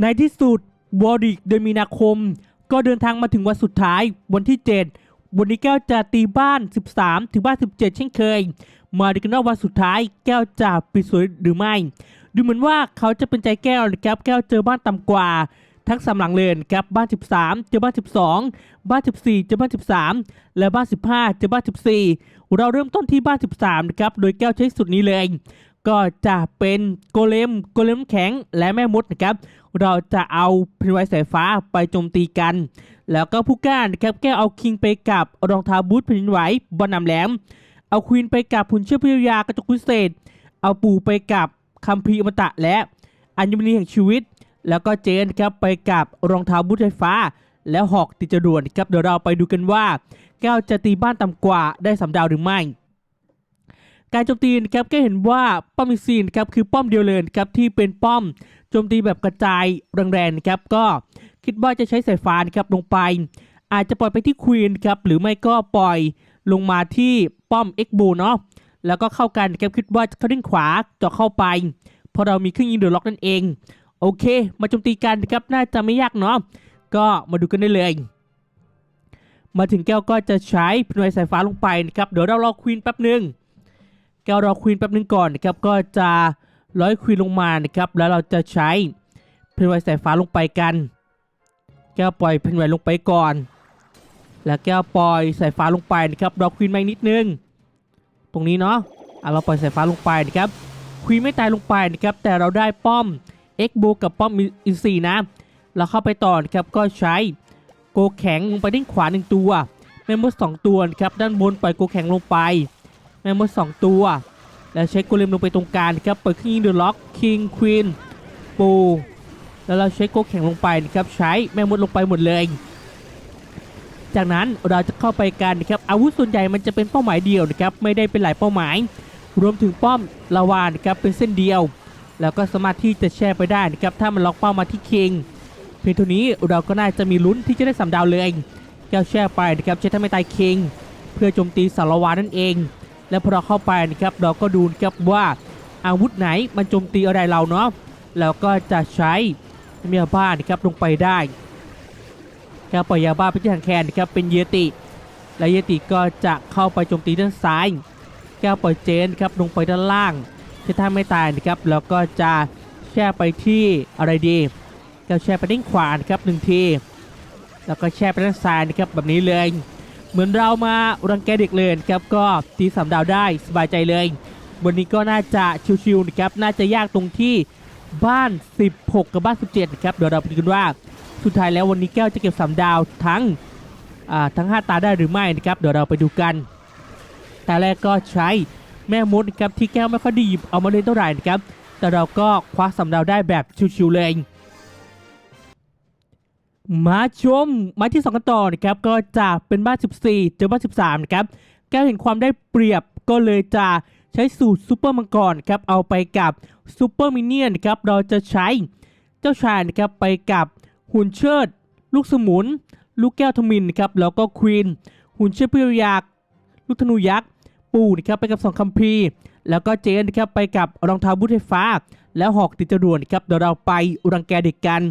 ในที่สุดวอริกเดือนมีนาคม ก็เดินทางมาถึงวันสุดท้ายวันที่ 7 วันนี้แก้วจะตีบ้าน 13 ถึงบ้าน 17 เช่นเคย มาดูกันว่าวันสุดท้ายแก้วจะปิดสวยหรือไม่ ดูเหมือนว่าเขาจะเป็นใจแก้วนะครับแก้วเจอบ้านต่ำกว่าทั้งสามหลังเลยนครับบ้าน 13 เจอบ้าน 12 บ้าน 14 เจอบ้าน 13 และบ้าน 15 เจอบ้าน 14 เราเริ่มต้นที่บ้าน 13นะครับโดยแก้วใช้สุดนี้เลย ก็จะเป็นโกเลมโกเลมแข็งและแม่มดนะครับ เราจะเอาเพนไวสายฟ้าไปโจมตีกัน แล้วก็ผู้กล้านะครับแก้เอาคิงไปกับรองเท้าบูทแผ่นดินไหวบอลนำแหลม เอาควีนไปกับหุ่นเชื่อพิยากระจกพิเศษ เอาปู่ไปกับคัมภีร์อมตะและอัญมณีแห่งชีวิต แล้วก็เจนครับไปกับรองเท้าบูทไฟฟ้า แล้วหอกติดจรวดครับเดี๋ยวเราไปดูกันว่า แก้วจะตีบ้านต่ำกว่าได้สามดาวหรือไม่การโจมตีนครับก็เห็นว่าป้อมมิซีนครับคือป้อมเดียวเลยครับที่เป็นป้อม จมตีแบบกระจายแรงๆนะครับก็คิดว่าจะใช้สายฟ้านะครับลงไป อาจจะปล่อยไปที่ควีนครับหรือไม่ก็ปล่อยลงมาที่ป้อมเอ็กบูเนาะแล้วก็เข้ากันนะครับคิดว่าจะเข้าด้านขวาจะเข้าไปพราะเรามีเครื่องยิงเดือดล็อกนั่นเอง โอเค มาโจมตีกันนะครับน่าจะไม่ยากเนาะก็มาดูกันได้เลย มาถึงแก้วก็จะใช้พนวยสายฟ้าลงไปนะครับเดี๋ยวเรารอควีนแป๊บหนึ่งแก้วรอควีนแป๊บหนึ่งก่อนนะครับก็จะ ร้อยควีนลงมานะครับ แล้วเราจะใช้เพนไวสายฟ้าลงไปกัน แก้วปล่อยเพนไวลงไปก่อน แล้วแก้วปล่อยสายฟ้าลงไปนะครับรอควีนมาอีกนิดนึง ตรงนี้เนาะอะเราปล่อยสายฟ้าลงไปนะครับควีนไม่ตายลงไปนะครับ แต่เราได้ป้อมเอ็กโบกับป้อมอินซีนะเราเข้าไปต่อนะครับก็ใช้โกแข็งลงไปด้านขวาหนึ่งตัวแมมมสสองตัวนะครับด้านบนปล่อยโกแข็งลงไปแมมมดสองตัว แล้วใช้โกเลมลงไปตรงกลางนะครับเปิดคิงเดอะล็อกคิงควีนปูแล้วเราใช้โกแข่งลงไปนะครับใช้แมมมดลงไปหมดเลย จากนั้นเราจะเข้าไปกันนะครับอาวุธส่วนใหญ่มันจะเป็นเป้าหมายเดียวนะครับไม่ได้เป็นหลายเป้าหมาย รวมถึงป้อมลาวานะครับเป็นเส้นเดียว แล้วก็สามารถที่จะแช่ไปได้นะครับถ้ามันล็อกเป้ามาที่คิงเพียงเท่านี้เราก็น่าจะมีลุ้นที่จะได้สามดาวเลยแก้วแช่ไปนะครับใช้ทำให้ตายคิงเพื่อโจมตีสารวานนั่นเอง แล้วพอเราเข้าไปนะครับเราก็ดูนะครับว่าอาวุธไหนมันโจมตีอะไรเราเนาะแล้วก็จะใช้เมียบ้านนะครับลงไปได้แก้วปล่อยยาบ้าไปที่ทางแคนะครับเป็นเยติ และเยติก็จะเข้าไปโจมตีด้านซ้ายแก้วปล่อยเจนครับลงไปด้านล่างถ้าท่าไม่ตายนะครับแล้วก็จะแช่ไปที่อะไรดีแก้วแช่ไปด้านขวานะครับหนึ่งทีแล้วก็แช่ไปด้านซ้ายนะครับแบบนี้เลย เหมือนเรามารังแกเด็กเลยนครับก็ตีสามดาวได้สบายใจเลย วันนี้ก็น่าจะชิวๆนะครับน่าจะยากตรงที่บ้าน 16 กับบ้าน 17นะครับเดี๋ยวเราไปดูกันว่าสุดท้ายแล้ววันนี้แก้วจะเก็บสามดาวทั้งทั้ง 5 ตาได้หรือไม่นะครับเดี๋ยวเราไปดูกันต่แรกก็ใช้แม่มดนะครับที่แก้วไม่ค่อยดีเอามาเล่นเท่าไหร่นะครับแต่เราก็คว้าสามดาวได้แบบชิวๆเลย มาชมไมาที่2กันต่อนะครับก็จะเป็นบ้าน 14 เจอบ้าน 13 นะครับแก้วเห็นความได้เปรียบก็เลยจะใช้สูตรซูเปอร์มังกรครับเอาไปกับซูเปอร์มินเนี่ยนครับเราจะใช้เจ้าชายนะครับไปกับหุ่นเชิด ลูกสมุน ลูกแก้วทมินครับแล้วก็ควีนหุ่นเชิดพิยากลูกธนูยักษ์ปู่นะครับไปกับสองคัมภีร์แล้วก็เจนนะครับไปกับรองเท้าบูทไฟฟ้า แล้วหอกติดจรวดครับเดี๋ยวเราไปรังแกเด็กกัน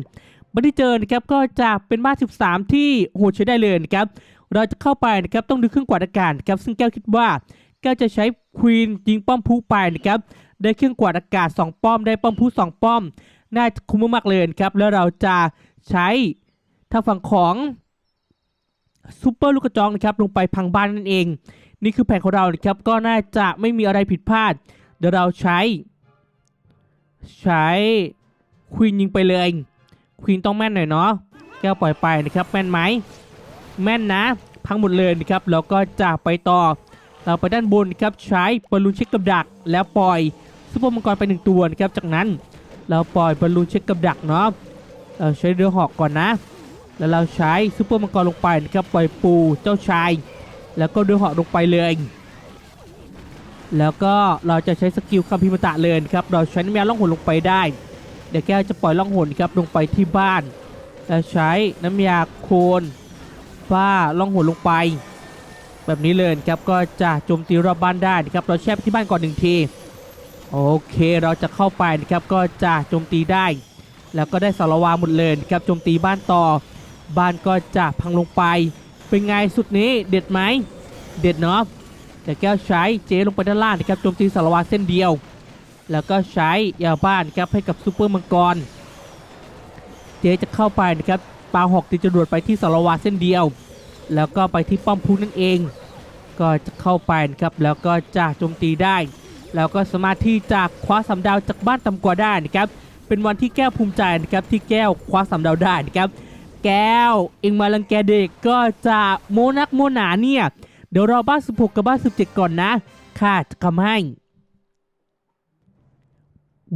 บันที่เจอนะครับก็จะเป็นบ้าน13 ที่โหดใช้ได้เลยนะครับเราจะเข้าไปนะครับต้องดูเครื่องกวาดอากาศครับซึ่งแก้วคิดว่าแก้วจะใช้ควีนยิงป้อมพุไปนะครับได้เครื่องกวาดอากาศ 2 ป้อมได้ป้อมพุ2ป้อม น่าจะคุ้มมากๆเลยครับแล้วเราจะใช้ทางฝั่งของซูเปอร์ลูกกระจองนะครับลงไปพังบ้านนั่นเอง นี่คือแผนของเรานะครับก็น่าจะไม่มีอะไรผิดพลาด เดี๋ยวเราใช้ ใช้ควีนยิงไปเลย ควีนต้องแม่นหน่อยเนาะแก้วปล่อยไปนะครับแม่นไหมแม่นนะ พังหมดเลยนะครับแล้วก็จะไปต่อ เราไปด้านบนนะครับใช้บอลลูนเช็คกับดัก แล้วปล่อยซุปเปอร์มังกรไปหนึ่งตัวนะครับจากนั้นเราปล่อยบอลลูนเช็คกับดักเนาะเราใช้เรือหอกก่อนนะ แล้วเราใช้ซุปเปอร์มังกรลงไปนะครับปล่อยปูเจ้าชาย แล้วก็เรือหอกลงไปเลย แล้วก็เราจะใช้สกิลคัมพิมตะเลยครับเราใช้น้ำยาล่องหนลงไปได้ เดี๋ยวแก้วจะปล่อยล่องหนครับลงไปที่บ้านแล้วใช้น้ำยาโคลนฝ้าล่องหนลงไป แบบนี้เลยครับก็จะโจมตีรอบบ้านได้นะครับเราแช่ที่บ้านก่อนหนึ่งทีโอเคเราจะเข้าไปนะครับก็จะโจมตีได้ แล้วก็ได้สารวาหมดเลยครับโจมตีบ้านต่อ บ้านก็จะพังลงไป เป็นไงสุดนี้เด็ดไหมเด็ดเนาะแต่แก้วใช้เจลงไปด้านล่างนะครับโจมตีสารวาเส้นเดียว แล้วก็ใช้ยาบ้านครับให้กับซูเปอร์มังกร เจจะเข้าไปนะครับปาหอกตีจรวดไปที่สารวาเส้นเดียว แล้วก็ไปที่ป้อมพุนั่นเอง ก็จะเข้าไปนะครับแล้วก็จะโจมตีได้ แล้วก็สามารถที่จะคว้าสามดาวจากบ้านต่ำกว่าได้นะครับเป็นวันที่แก้วภูมิใจนะครับที่แก้วคว้าสามดาวได้นะครับแก้วเองมาลังแกเด็กก็จะโมนักโมหนาเนี่ยเดี๋ยวรอบ้าน 16 กับบ้าน 17 ก่อนนะข้าจะทำให้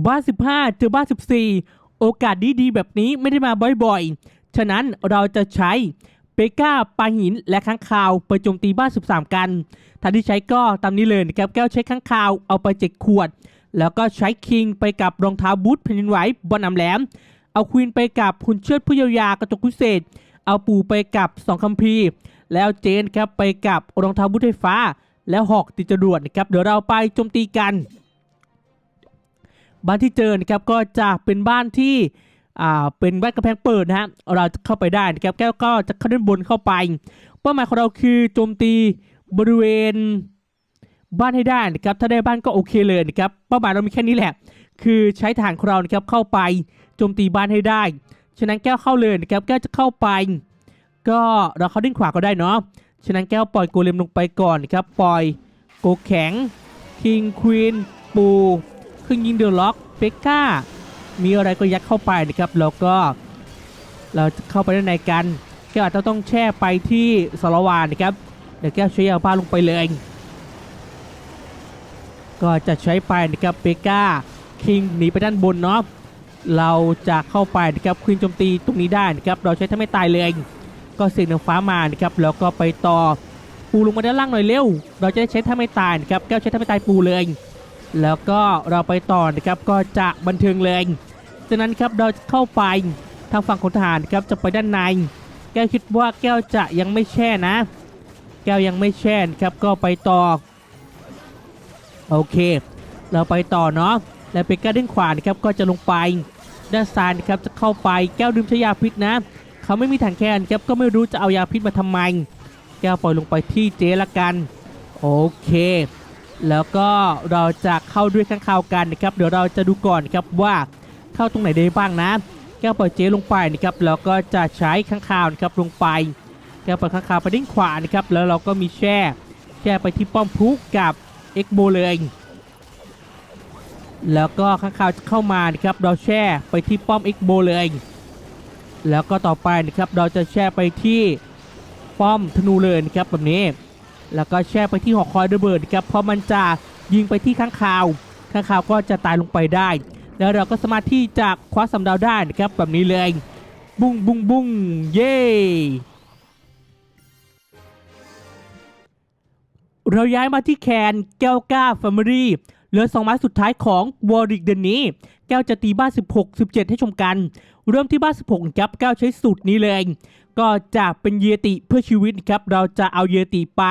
บ้าน15 เจอบ้าน14 โอกาสดีๆ แบบนี้ไม่ได้มาบ่อยๆ ฉะนั้นเราจะใช้เปก้าปาหินและค้างคาวไปโจมตีบ้าน 13 กันท่านที่ใช้ก็ตามนี้เลยนะครับแก้วใช้ค้างคาวเอาไปเจ็ดขวด แล้วก็ใช้คิงไปกับรองเท้าบูทแผ่นดินไหวบนอำแหลม เอาควีนไปกับหุ่นเชิดผู้เยาวยากระจกพิเศษ เอาปู่ไปกับสองคัมภีร์ แล้วเจนครับไปกับรองเท้าบูทไฟฟ้า แล้วหอกติดจรวดนะครับเดี๋ยวเราไปโจมตีกัน บ้านที่เจอนะครับก็จะเป็นบ้านที่อ่าเป็นบ้านกระแพงเปิดนะฮะเราจะเข้าไปได้นะครับแก้วก็จะข้าด้านบนเข้าไป เป้าหมายของเราคือโจมตีบริเวณบ้านให้ได้นะครับถ้าได้บ้านก็โอเคเลยนะครับเป้าหมายเรามีแค่นี้แหละ คือใช้ฐานของเรานะครับเข้าไปโจมตีบ้านให้ได้ ฉะนั้นแก้วเข้าเลยนะครับแก้วจะเข้าไป ก็เราเข้าดิ้นขวาก็ได้เนาะฉะนั้นแก้วปล่อยโกเลมลงไปก่อนนะครับปล่อยโกแข็งคิงควีนปู ครื่องยิงเดอล็อกเปก้า มีอะไรก็ยัดเข้าไปนะครับ แล้วก็ เราเข้าไปด้านในกัน แก้วอาจจะต้องแช่ไปที่สารวานนะครับ เดี๋ยวแก้วใช้ยาบ้าลงไปเลย ก็จะใช้ไปนะครับเปก้าคิงหนีไปด้านบนเนาะ เราจะเข้าไปนะครับควีนโจมตีตรงนี้ได้นะครับ เราใช้ถ้าไม่ตายเลย ก็เสียงนือฟ้ามานะครับ แล้วก็ไปต่อปูลงมาด้านล่างหน่อยเร็ว เราจะได้ใช้ถ้าไม่ตายนะครับ แก้วใช้ถ้าไม่ตายปูเลย แล้วก็เราไปต่อนะครับก็จะบันเทิงเลยจากนั้นครับเราเข้าไปทางฝั่งของทหารครับจะไปด้านใน แก้วคิดว่าแก้วจะยังไม่แช่นะ แก้วยังไม่แช่นครับก็ไปต่อ โอเค เราไปต่อเนาะแล้วเป็นก้วด้านขวานะครับก็จะลงไป ด้านซ้ายนะครับจะเข้าไปแก้วดื่มใช้ยาพิษนะ เขาไม่มีถังแคนครับก็ไม่รู้จะเอายาพิษมาทำไม แก้วปล่อยลงไปที่เจละกัน โอเค แล้วก็เราจะเข้าด้วยข้างข่าวกันนะครับ เดี๋ยวเราจะดูก่อนนครับว่าเข้าตรงไหนได้บ้างนะแก้วปล่อยเจลงไปนะครับแล้วก็จะใช้ข้างข่าวนะครับลงไปแก้วปล่อยข้างข่าวไปด้านขวานะครับแล้วเราก็มีแช่แช่ไปที่ป้อมพุกกับเอ็กโบเลยแล้วก็ข้างข่าวจะเข้ามานะครับเราแช่ไปที่ป้อมเอ็กโบเลยแล้วก็ต่อไปนะครับเราจะแช่ไปที่ป้อมธนูเลยนะครับแบบนี้ แล้วก็แช่ไปที่หอคอยระเบิดนะครับเพราะมันจะยิงไปที่ข้างคาว ข้างคาวก็จะตายลงไปได้ แล้วเราก็สามารถที่จะคว้าสำดาวได้นะครับแบบนี้เลย บุ้งบุ้งบุ้งเย้เราย้ายมาที่แคนแก้วก้าแฟมิลี่เหลือสองไม้สุดท้ายของวอริกเดือนนี้ แก้วจะตีบ้าน 16 17 ให้ชมกัน เริ่มที่บ้าน 16 ครับ แก้วใช้สูตรนี้เลย ก็จะเป็นเยติเพื่อชีวิตนะครับเราจะเอาเยติไป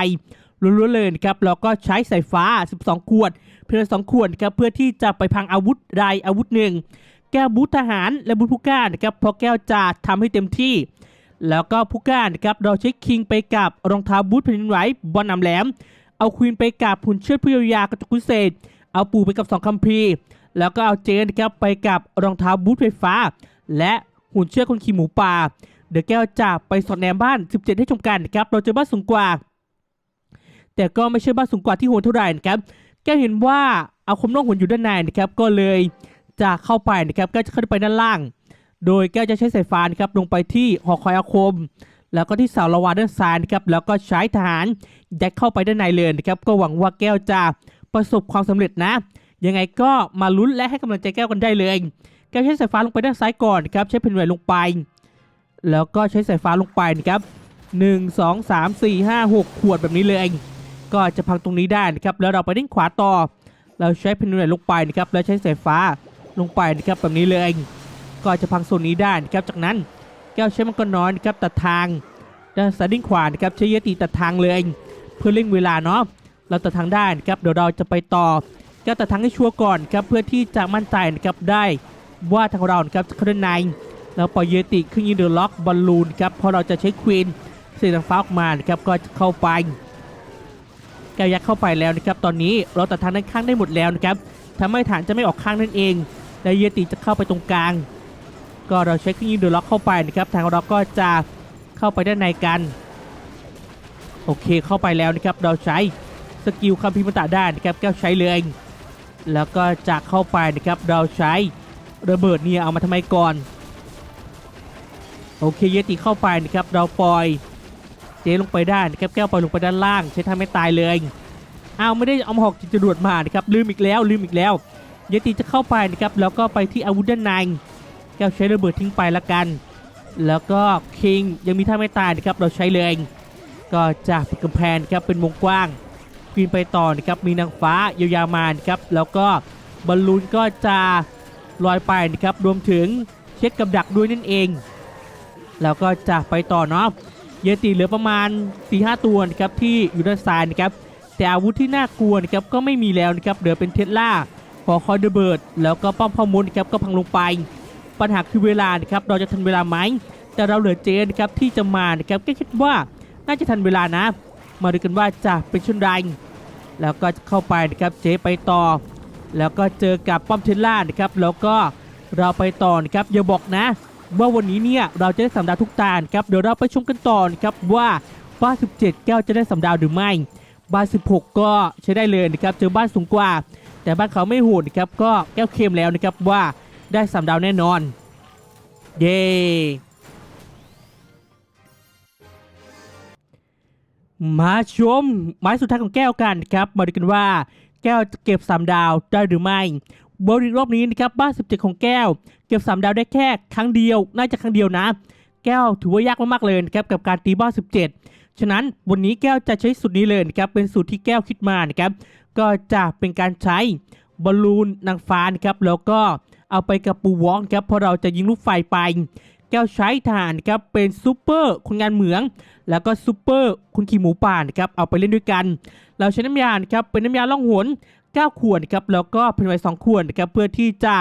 ล้วนๆเลยนะครับเราก็ใช้สายฟ้า 12 ขวด เพื่อ2ขวดครับเพื่อที่จะไปพังอาวุธใดอาวุธหนึ่ง แก้วบูททหารและบูทผู้กล้านะครับพราะแก้วจะทำให้เต็มที่ แล้วก็ผู้กล้านะครับเราใช้คิงไปกับรองเท้าบูทแผ่นดินไหวบอลนำแหลม เอาควีนไปกับหุ่นเชิดผู้ยายากระจกพิเศษ เอาปูไปกับสองคัมภีร์แล้วก็เอาเจนครับไปกับรองเท้าบูทไฟฟ้า และหุ่นเชือกคนขี่หมูป่า เดี๋ยวแก้วจะไปสอดแนมบ้าน 17 ให้ชมกันนะครับเราเจอบ้านสูงกว่า แต่ก็ไม่ใช่บ้านสูงกว่าที่โหนเท่าไหร่นะครับแก้วเห็นว่าเอาคมน้องหุ่นอยู่ด้านในนะครับก็เลยจะเข้าไปนะครับก็จะเข้าไปด้านล่าง โดยแก้วจะใช้สายฟ้านะครับลงไปที่หอคอยอาคม แล้วก็ที่เสาละวาด้านซ้ายนะครับแล้วก็ใช้ทหารยัดเข้าไปด้านในเลยนะครับก็หวังว่าแก้วจะประสบความสำเร็จนะ ยังไงก็มาลุ้นและให้กำลังใจแก้วกันได้เลย แก้วใช้สายฟ้าลงไปด้านซ้ายก่อนนครับใช้เพนไวลงไป แล้วก็ใช้สายฟ้าลงไปนะครับ1 2 3 4 5 6 ขวดแบบนี้เลยเองก็จะพังตรงนี้ได้นะครับแล้วเราไปด้านขวาต่อ เราใช้เพนไวลงไปนะครับแล้วใช้สายฟ้าลงไปนะครับแบบนี้เลยเองก็จะพังโซนนี้ได้นะครับจากนั้นแก้วใช้มังกรน้อยนะครับตัดทางด้านซายด้านขวานะครับใช้ยติตัดทางเลยเพื่อเร่งเวลาเนาะเราตัดทางได้นะครับเดี๋ยวเราจะไปต่อแก้วตัดทางให้ชัวร์ก่อนครับเพื่อที่จะมั่นใจนะครับได้ว่าทางเรานะครับจะเข้าด้านใน แล้วปล่อยเยติขึ้นยิงเดอะล็อกบอลลูนครับเพราะเราจะใช้ควีนเสียงฟ้าออกมานะครับก็เข้าไป แกวยักเข้าไปแล้วนะครับ ตอนนี้เราตัดทางด้านข้างได้หมดแล้วนะครับทำให้ฐานจะไม่ออกข้างนั่นเองและเยติจะเข้าไปตรงกลาง ก็เราใช้เครื่องยิงเดอะล็อกเข้าไปนะครับทางเราก็จะเข้าไปด้านในกันโอเคเข้าไปแล้วนะครับเราใช้สกิลคัมภีร์มตะได้นะครับแก้วใช้เลย แล้วก็จะเข้าไปนะครับเราใช้ระเบิดเนี่ยเอามาทำไมก่อน โอเคเยติเข้าไปนะครับเราปล่อยเจลงไปได้นะครับแก้วปล่อยลงไปด้านล่าง ใช้ทำให้ตายเลยเอาไม่ได้เอาหอกจิตจรวดมานะครับลืมอีกแล้วลืมอีกแล้ว เยติจะเข้าไปนะครับแล้วก็ไปที่อาวุธด้านในแก้วใช้ระเบิดทิ้งไปละกัน แล้วก็คิงยังมีท่าไม่ตายนะครับเราใช้เลยก็จะปิดกำแพงครับเป็นวงกว้างปีนไปต่อนะครับมีนางฟ้ายาวๆมานะครับแล้วก็บอลลูนก็จะลอยไปนะครับรวมถึงเช็ดกับดักด้วยนั่นเอง แล้วก็จะไปต่อเนาะเยติเหลือประมาณ 4-5 ตัวนะครับที่อยู่ด้านซ้ายนะครับแต่อาวุธที่น่ากลัวนะครับก็ไม่มีแล้วนะครับเหลือเป็นเทสลาขอคอยเดเบิร์ดแล้วก็ป้อมพอมุนนะครับก็พังลงไป ปัญหาคือเวลานะครับเราจะทันเวลาไหมแต่เราเหลือเจนะครับที่จะมานะครับก็คิดว่าน่าจะทันเวลานะ มาดูกันว่าจะเป็นช่นไรแล้วก็จะเข้าไปนะครับเจไปต่อ แล้วก็เจอกับป้อมเทสลานะครับแล้วก็เราไปต่อนะครับอย่าบอกนะ ว่าวันนี้เนี่ยเราจะได้สำดาวทุกตานครับเดี๋ยวเราไปชมกันต่อนครับว่าบ้าน 17 แก้วจะได้สำดาวหรือไม่บ้าน 16 ก็ใช้ได้เลยนะครับเจอบ้านสูงกว่า แต่บ้านเขาไม่โหดนครับก็แก้วเคลมแล้วนะครับว่าได้สำดาวแน่นอน เย้มาชมไม้สุดท้ายของแก้วกันครับมาดูกันว่าแก้วจะเก็บสามดาวได้หรือไม่ บริรอบนี้นะครับบ้าน 17 ของแก้ว เก็บ 3 ดาวได้แค่ครั้งเดียว น่าจะครั้งเดียวนะ แก้วถือว่ายากมากๆเลยนะครับกับการตีบ้าน 17 ฉะนั้นวันนี้แก้วจะใช้สูตรนี้เลยนะครับเป็นสูตรที่แก้วคิดมานะครับก็จะเป็นการใช้บอลลูนนางฟ้านะครับแล้วก็เอาไปกับปูวองครับพราะเราจะยิงลูกไฟไป แก้วใช้ฐานครับเป็นซูเปอร์คนงานเหมือง แล้วก็ซูเปอร์คุณขี่หมูป่านะครับเอาไปเล่นด้วยกัน เราใช้น้ำยานครับเป็นน้ำยาล่องหน 9 ขวดนะครับแล้วก็เพนไว้2ขวดนะครับเพื่อที่จะ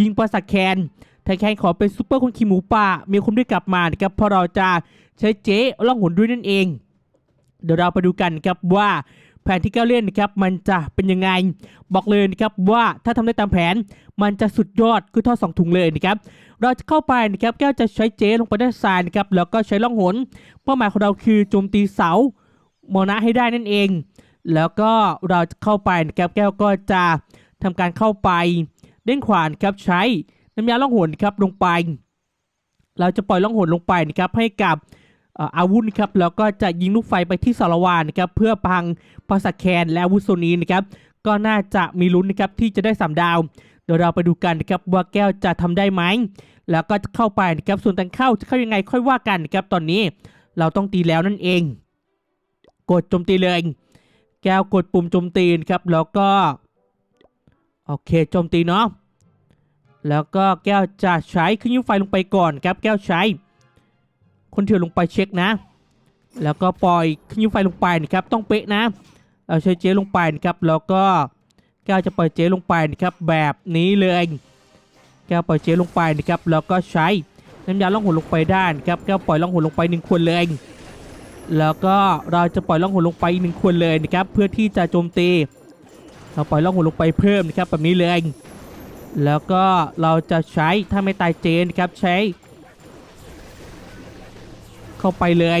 ยิงปราสาทแคนไทยแคนขอเป็นซูเปอร์คนขี่หมูป่ามีคนด้วยกลับมานะครับพราะเราจะใช้เจ๊ล่องหนด้วยนั่นเอง เดี๋ยวเราไปดูกันนะครับว่าแผนที่แก้วเล่นนะครับมันจะเป็นยังไง บอกเลยนะครับว่าถ้าทำได้ตามแผนมันจะสุดยอดคือทอดสองถุงเลยนะครับเราจะเข้าไปนะครับแก้วจะใช้เจ๊ลงไปด้านซ้ายนะครับแล้วก็ใช้ล่องหนเป้าหมายของเราคือโจมตีเสาโมนะให้ได้นั่นเอง แล้วก็เราจะเข้าไปนะครับแก้วก็จะทำการเข้าไปเด้งขวานครับใช้น้ำยาล่องหนครับลงไป เราจะปล่อยล่องหนลงไปนะครับให้กับอาวุธครับแล้วก็จะยิงลูกไฟไปที่สารวานนะครับเพื่อพังปราสาทแคนและอาวุธโซนนี้นะครับก็น่าจะมีลุ้นนะครับที่จะได้สามดาวเดี๋ยวเราไปดูกันนะครับว่าแก้วจะทำได้ไหมแล้วก็จะเข้าไปนะครับส่วนการเข้าจะเข้ายังไงค่อยว่ากันนะครับตอนนี้เราต้องตีแล้วนั่นเอง กดโจมตีเลย แก้วกดปุ่มโจมตีครับ แล้วก็โอเคโจมตีเนาะแล้วก็แก้วจะใช้ขึ้นยิงไฟลงไปก่อนครับ แก้วใช้ คนเถื่อลงไปเช็คนะ แล้วก็ปล่อยขึ้นยิงไฟลงไปนะครับ ต้องเป๊ะนะเอาใช้เจลงไปนะครับ แล้วก็แก้วจะปล่อยเจลงไปนะครับ แบบนี้เลยแก้วปล่อยเจลงไปนะครับ แล้วก็ใช้น้ำยาล่องหนลงไปด้านครับ แก้วปล่อยล่องหนลงไปหนึ่งขวดเลย แล้วก็เราจะปล่อยล่องหนลงไปหนึ่งขวดเลยนะครับเพื่อที่จะโจมตี เราปล่อยล่องหนลงไปเพิ่มนะครับแบบนี้เลยแล้วก็เราจะใช้ถ้าไม่ตายเจนนะครับใช้ เข้าไปเลย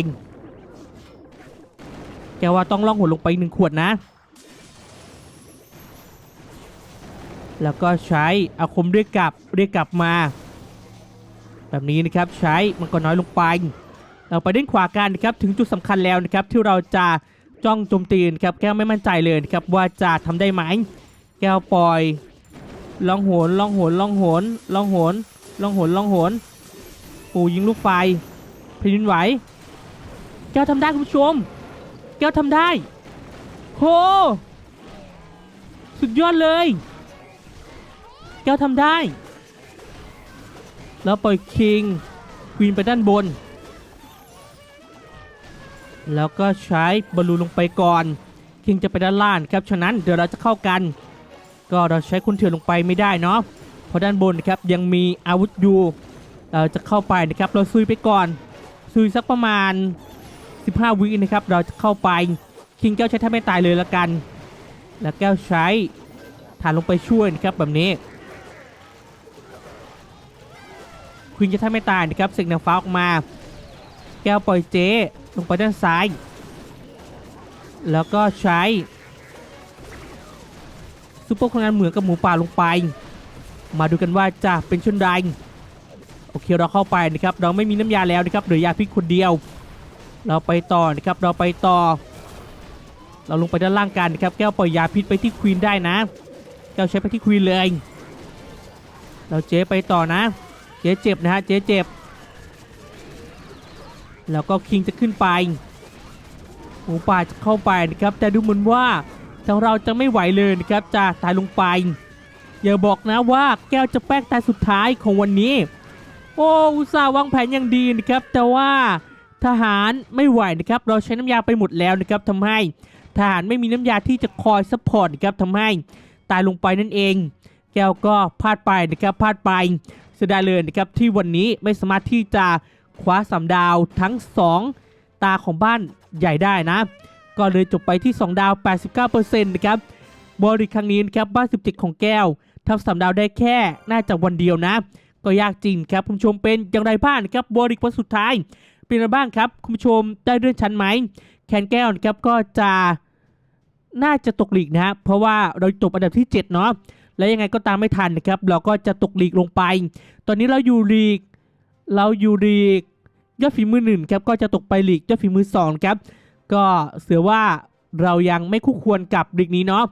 แกว่าต้องล่องหนลงไปหนึ่งขวดนะ แล้วก็ใช้อาคมเรียกกลับเรียกกลับมา แบบนี้นะครับใช้มันก็น้อยลงไป เราไปด้านขวากันนะครับถึงจุดสำคัญแล้วนะครับที่เราจะจ้องโจมตีนะครับแก้วไม่มั่นใจเลยนะครับว่าจะทำได้ไหมแก้วปล่อยลองโหนลองโหนลองโหนลองโหนลองโหนลองโหนปูยิงลูกไฟแผ่นดินไหว แก้วทำได้คุณผู้ชม แก้วทำได้โหสุดยอดเลย แก้วทำได้ แล้วปล่อยคิงควีนไปด้านบน แล้วก็ใช้บอลลูนลงไปก่อน คิงจะไปด้านล่างครับ ฉะนั้นเดี๋ยวเราจะเข้ากัน ก็เราใช้คุณเถื่อนลงไปไม่ได้เนาะ เพราะด้านบนนะครับยังมีอาวุธอยู่เราจะเข้าไปนะครับ เราซุยไปก่อน ซุยสักประมาณ 15 วินะครับ เราจะเข้าไป คิงแก้วใช้ท่าไม่ตายเลยละกัน แล้วแก้วใช้ฐานลงไปช่วยนะครับแบบนี้ควินจะท่าไม่ตายนะครับเสกนางฟ้าออกมา แก้วปล่อยเจ ลงไปด้านซ้าย แล้วก็ใช้ซุปเปอร์คนงานเหมือนกับหมูป่าลงไป มาดูกันว่าจะเป็นชนไรโอเคเราเข้าไปนะครับ เราไม่มีน้ำยาแล้วนะครับเหลือยาพิษคนเดียว เราไปต่อนะครับ เราไปต่อ เราลงไปด้านล่างกันนะครับ แก้วปล่อยยาพิษไปที่ควีนได้นะ แก้วใช้ไปที่ควีนเลย เราเจ๊ไปต่อนะ เจ๊เจ็บนะฮะ เจ๊เจ็บ แล้วก็คิงจะขึ้นไปหมูป่าจะเข้าไปนะครับ แต่ดูเหมือนว่าทางเราจะไม่ไหวเลยนะครับจะตายลงไป อย่าบอกนะว่าแก้วจะแป้งตายสุดท้ายของวันนี้ โอ้อุตส่าห์วางแผนอย่างดีนะครับ แต่ว่าทหารไม่ไหวนะครับ เราใช้น้ำยาไปหมดแล้วนะครับทำให้ทหารไม่มีน้ำยาที่จะคอยซัพพอร์ตนะครับทำให้ตายลงไปนั่นเอง แก้วก็พลาดไปนะครับพลาดไปเสียดายเลยนะครับที่วันนี้ไม่สามารถที่จะ คว้าสามดาวทั้ง 2 ตาของบ้านใหญ่ได้นะ ก็เลยจบไปที่ 2 ดาว 89%นะครับบริครั้งนี้นะครับบ้าน 17 ของแก้วทำสามดาวได้แค่น่าจะวันเดียวนะ ก็ยากจริงครับคุณผู้ชมเป็นอย่างไรบ้างนะครับบริกวันสุดท้าย เป็นอะไรบ้างครับคุณผู้ชมได้เลื่อนชั้นไหมแคนแก้วนะครับก็จะน่าจะตกหลีกนะฮะเพราะว่าเราจบอันดับที่ 7 เนาะและยังไงก็ตามไม่ทันนะครับ เราก็จะตกหลีกลงไป ตอนนี้เราอยู่ลีก เราอยู่ลีกยอดฝีมือหนึ่งครับก็จะตกไปลีกยอดฝีมือสองครับก็เสือว่าเรายังไม่คู่ควรกับลีกนี้เนาะ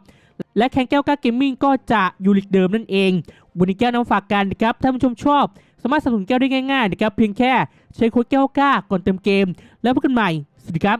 และแข่งแก้วก้าเกมมิ่งก็จะอยู่ลีกเดิมนั่นเองวันนี้แก้วนำฝากกันนะครับถ้าผู้ชมชอบ สามารถสนับสนุนแก้วได้ง่ายๆนะครับเพียงแค่ใช้โค้ดแก้วก้าก่อนเติมเกม แล้วพบกันใหม่สวัสดีครับ